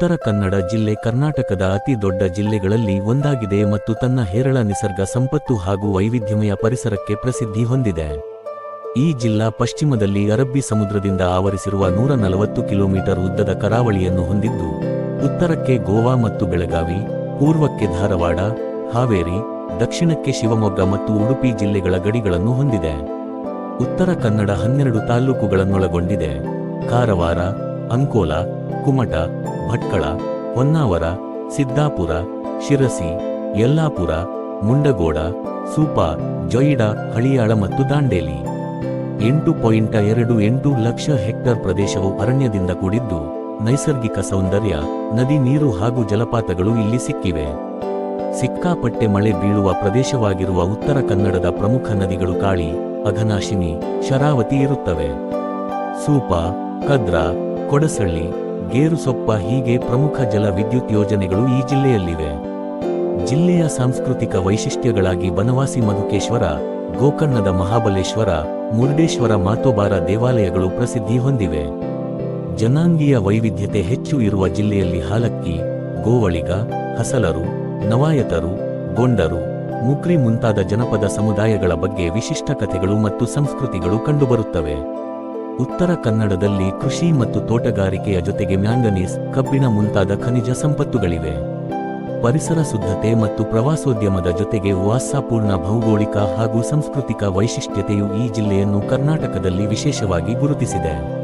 ಉತ್ತರ ಕನ್ನಡ ಜಿಲ್ಲೆ ಕರ್ನಾಟಕದ ಅತಿ ದೊಡ್ಡ ಜಿಲ್ಲೆಗಳಲ್ಲಿ ಒಂದಾಗಿದೆ ಮತ್ತು ತನ್ನ ಹೇರಳ ನಿಸರ್ಗ ಸಂಪತ್ತು ಹಾಗೂ ವೈವಿಧ್ಯಮಯ ಪರಿಸರಕ್ಕೆ ಪ್ರಸಿದ್ಧಿ ಹೊಂದಿದೆ. ಈ ಜಿಲ್ಲಾ ಪಶ್ಚಿಮದಲ್ಲಿ ಅರಬ್ಬಿ ಸಮುದ್ರದಿಂದ ಆವರಿಸಿರುವ ನೂರ ನಲವತ್ತು ಕಿಲೋಮೀಟರ್ ಉದ್ದದ ಕರಾವಳಿಯನ್ನು ಹೊಂದಿದ್ದು, ಉತ್ತರಕ್ಕೆ ಗೋವಾ ಮತ್ತು ಬೆಳಗಾವಿ, ಪೂರ್ವಕ್ಕೆ ಧಾರವಾಡ, ಹಾವೇರಿ, ದಕ್ಷಿಣಕ್ಕೆ ಶಿವಮೊಗ್ಗ ಮತ್ತು ಉಡುಪಿ ಜಿಲ್ಲೆಗಳ ಗಡಿಗಳನ್ನು ಹೊಂದಿದೆ. ಉತ್ತರ ಕನ್ನಡ ಹನ್ನೆರಡು ತಾಲ್ಲೂಕುಗಳನ್ನೊಳಗೊಂಡಿದೆ. ಕಾರವಾರ ಅಂಕೋಲ, ಕುಮಟ, ಭಟ್ಕಳ, ಹೊನ್ನಾವರ, ಸಿದ್ದಾಪುರ, ಶಿರಸಿ, ಯಲ್ಲಾಪುರ, ಮುಂಡಗೋಡ, ಸೂಪ, ಜೊಯಿಡ, ಹಳಿಯಾಳ ಮತ್ತು ದಾಂಡೇಲಿ. ಎಂಟು ಪಾಯಿಂಟ್ ಎರಡು ಎಂಟು ಲಕ್ಷ ಹೆಕ್ಟರ್ ಪ್ರದೇಶವು ಅರಣ್ಯದಿಂದ ಕೂಡಿದ್ದು, ನೈಸರ್ಗಿಕ ಸೌಂದರ್ಯ, ನದಿ ನೀರು ಹಾಗೂ ಜಲಪಾತಗಳು ಇಲ್ಲಿ ಸಿಕ್ಕಿವೆ. ಸಿಕ್ಕಾಪಟ್ಟೆ ಮಳೆ ಬೀಳುವ ಪ್ರದೇಶವಾಗಿರುವ ಉತ್ತರ ಕನ್ನಡದ ಪ್ರಮುಖ ನದಿಗಳು ಕಾಳಿ, ಅಘನಾಶಿನಿ, ಶರಾವತಿ ಇರುತ್ತವೆ. ಸೂಪ, ಕದ್ರಾ ಕೊಡಸಳ್ಳಿ, ಗೇರುಸೊಪ್ಪ ಹೀಗೆ ಪ್ರಮುಖ ಜಲ ವಿದ್ಯುತ್ ಯೋಜನೆಗಳು ಈ ಜಿಲ್ಲೆಯಲ್ಲಿವೆ. ಜಿಲ್ಲೆಯ ಸಾಂಸ್ಕೃತಿಕ ವೈಶಿಷ್ಟ್ಯಗಳಾಗಿ ಬನವಾಸಿ ಮಧುಕೇಶ್ವರ, ಗೋಕರ್ಣದ ಮಹಾಬಲೇಶ್ವರ, ಮುರುಡೇಶ್ವರ ಮಾತೋಬಾರ ದೇವಾಲಯಗಳು ಪ್ರಸಿದ್ಧಿ ಹೊಂದಿವೆ. ಜನಾಂಗೀಯ ವೈವಿಧ್ಯತೆ ಹೆಚ್ಚು ಇರುವ ಜಿಲ್ಲೆಯಲ್ಲಿ ಹಾಲಕ್ಕಿ, ಗೋವಳಿಗ, ಹಸಲರು, ನವಾಯತರು, ಗೊಂಡರು, ಮುಕ್ರಿ ಮುಂತಾದ ಜನಪದ ಸಮುದಾಯಗಳ ಬಗ್ಗೆ ವಿಶಿಷ್ಟ ಕಥೆಗಳು ಮತ್ತು ಸಂಸ್ಕೃತಿಗಳು ಕಂಡುಬರುತ್ತವೆ. ಉತ್ತರ ಕನ್ನಡದಲ್ಲಿ ಕೃಷಿ ಮತ್ತು ತೋಟಗಾರಿಕೆಯ ಜೊತೆಗೆ ಮ್ಯಾಂಗನೀಸ್ ಕಬ್ಬಿಣ ಮುಂತಾದ ಖನಿಜ ಸಂಪತ್ತುಗಳಿವೆ. ಪರಿಸರ ಶುದ್ಧತೆ ಮತ್ತು ಪ್ರವಾಸೋದ್ಯಮದ ಜೊತೆಗೆ ವಾಸಾಪೂರ್ಣ ಭೌಗೋಳಿಕ ಹಾಗೂ ಸಾಂಸ್ಕೃತಿಕ ವೈಶಿಷ್ಟ್ಯತೆಯು ಈ ಜಿಲ್ಲೆಯನ್ನು ಕರ್ನಾಟಕದಲ್ಲಿ ವಿಶೇಷವಾಗಿ ಗುರುತಿಸಿದೆ.